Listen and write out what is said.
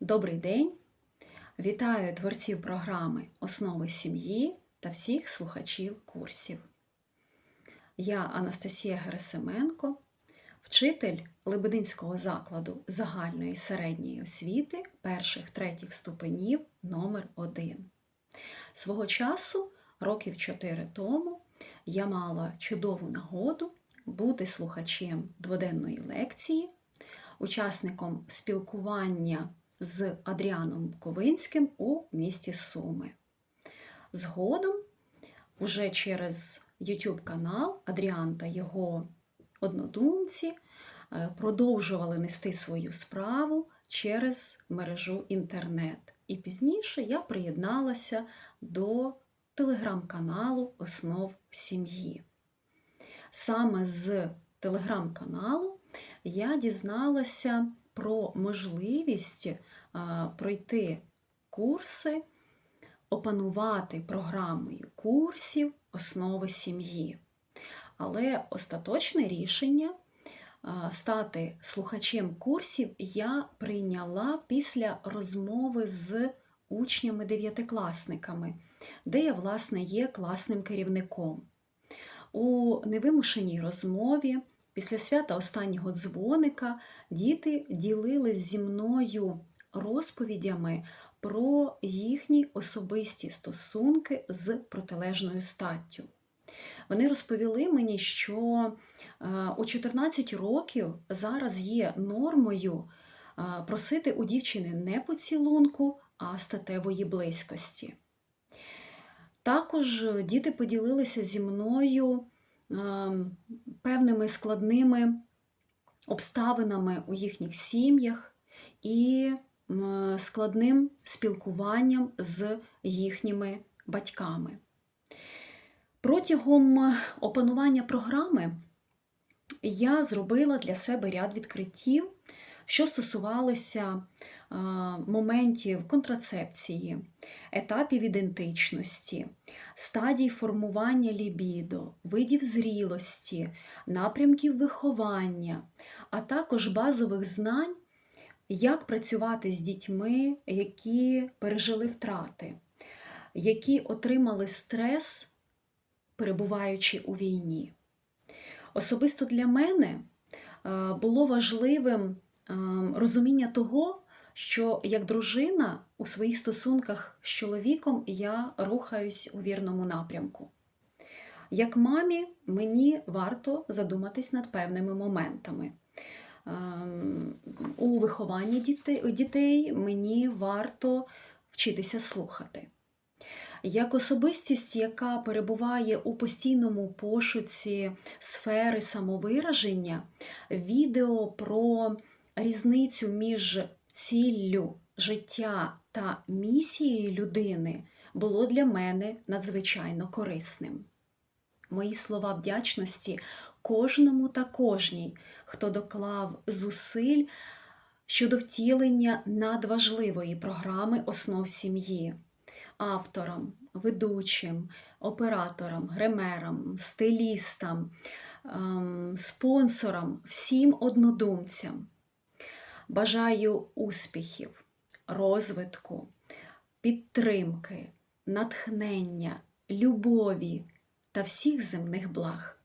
Добрий день! Вітаю творців програми Основи сім'ї та всіх слухачів курсів. Я Анастасія Герасименко, вчитель Лебединського закладу загальної середньої освіти перших третіх ступенів номер 1 Свого часу, років 4 тому, я мала чудову нагоду бути слухачем дводенної лекції, учасником спілкування з Адріаном Ковинським у місті Суми. Згодом, уже через YouTube канал Адріан та його однодумці е, продовжували нести свою справу через мережу інтернет. І пізніше я приєдналася до телеграм-каналу Основ сім'ї. Саме з телеграм-каналу я дізналася про можливість пройти курси, опанувати програмою курсів основи сім'ї. Але остаточне рішення стати слухачем курсів я прийняла після розмови з учнями-дев'ятикласниками, де я, власне, є класним керівником. У невимушеній розмові після свята останнього дзвоника діти ділились зі мною розповідями про їхні особисті стосунки з протилежною статтю. Вони розповіли мені, що е, у 14 років зараз є нормою е, просити у дівчини не поцілунку, а статевої близькості. Також діти поділилися зі мною певними складними обставинами у їхніх сім'ях і складним спілкуванням з їхніми батьками. Протягом опанування програми я зробила для себе ряд відкриттів, що стосувалися моментів контрацепції, етапів ідентичності, стадій формування лібідо, видів зрілості, напрямків виховання, а також базових знань, як працювати з дітьми, які пережили втрати, які отримали стрес, перебуваючи у війні. Особисто для мене було важливим розуміння того, що як дружина у своїх стосунках з чоловіком я рухаюсь у вірному напрямку. Як мамі, мені варто задуматись над певними моментами. Ем, У вихованні дітей мені варто вчитися слухати. Як особистість, яка перебуває у постійному пошуці сфери самовираження, відео про різницю між ціллю життя та місією людини було для мене надзвичайно корисним. Мої слова вдячності кожному та кожній, хто доклав зусиль щодо втілення надважливої програми основ сім'ї, авторам, ведучим, операторам, гримерам, стилістам, ем, спонсорам, всім однодумцям. Бажаю успіхів, розвитку, підтримки, натхнення, любові та всіх земних благ.